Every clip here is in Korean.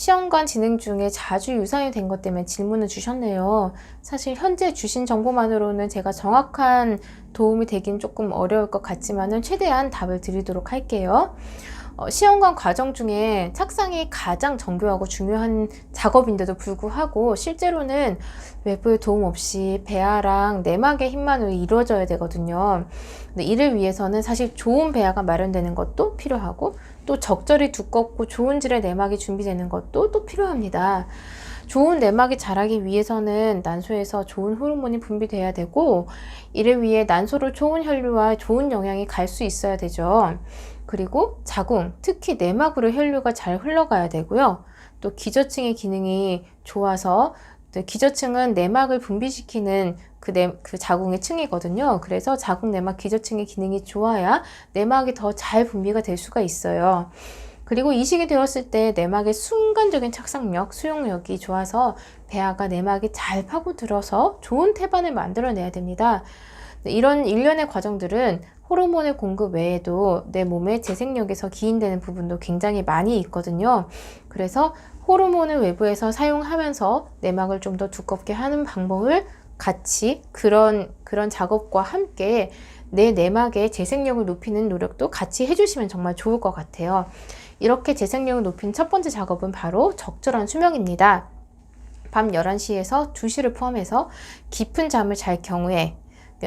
시험관 진행 중에 자주 유상이 된 것 때문에 질문을 주셨네요. 사실 현재 주신 정보만으로는 제가 정확한 도움이 되긴 조금 어려울 것 같지만은 최대한 답을 드리도록 할게요. 어, 시험관 과정 중에 착상이 가장 정교하고 중요한 작업인데도 불구하고 실제로는 외부의 도움 없이 배아랑 내막의 힘만으로 이루어져야 되거든요. 근데 이를 위해서는 사실 좋은 배아가 마련되는 것도 필요하고 또 적절히 두껍고 좋은 질의 내막이 준비되는 것도 또 필요합니다. 좋은 내막이 자라기 위해서는 난소에서 좋은 호르몬이 분비돼야 되고 이를 위해 난소로 좋은 혈류와 좋은 영양이 갈 수 있어야 되죠. 그리고 자궁, 특히 내막으로 혈류가 잘 흘러가야 되고요. 또 기저층의 기능이 좋아서 또 기저층은 내막을 분비시키는 그, 내, 그 자궁의 층이거든요. 그래서 자궁 내막 기저층의 기능이 좋아야 내막이 더 잘 분비가 될 수가 있어요. 그리고 이식이 되었을 때 내막의 순간적인 착상력, 수용력이 좋아서 배아가 내막이 잘 파고들어서 좋은 태반을 만들어내야 됩니다. 이런 일련의 과정들은 호르몬의 공급 외에도 내 몸의 재생력에서 기인되는 부분도 굉장히 많이 있거든요. 그래서 호르몬을 외부에서 사용하면서 내막을 좀 더 두껍게 하는 방법을 같이 그런 그런 작업과 함께 내 내막의 재생력을 높이는 노력도 같이 해주시면 정말 좋을 것 같아요. 이렇게 재생력을 높인 첫 번째 작업은 바로 적절한 수명입니다. 밤 11시에서 2시를 포함해서 깊은 잠을 잘 경우에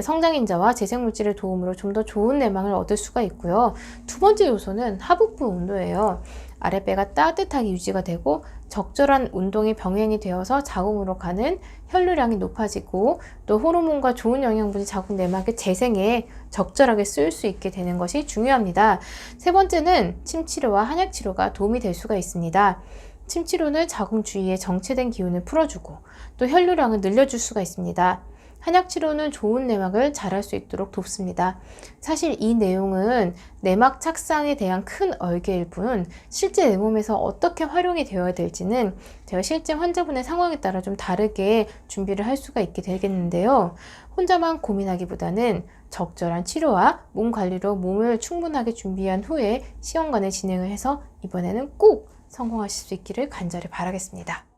성장인자와 재생물질의 도움으로 좀 더 좋은 내망을 얻을 수가 있고요. 두 번째 요소는 하복부 온도예요. 아랫배가 따뜻하게 유지가 되고 적절한 운동이 병행이 되어서 자궁으로 가는 혈류량이 높아지고 또 호르몬과 좋은 영양분이 자궁 내막의 재생에 적절하게 쓰일 수 있게 되는 것이 중요합니다. 세 번째는 침치료와 한약치료가 도움이 될 수가 있습니다. 침치료는 자궁 주위에 정체된 기운을 풀어주고 또 혈류량을 늘려줄 수가 있습니다. 한약 치료는 좋은 내막을 자랄 수 있도록 돕습니다. 사실 이 내용은 내막 착상에 대한 큰 얼개일 뿐 실제 내 몸에서 어떻게 활용이 되어야 될지는 제가 실제 환자분의 상황에 따라 좀 다르게 준비를 할 수가 있게 되겠는데요. 혼자만 고민하기보다는 적절한 치료와 몸 관리로 몸을 충분하게 준비한 후에 시험관을 진행을 해서 이번에는 꼭 성공하실 수 있기를 간절히 바라겠습니다.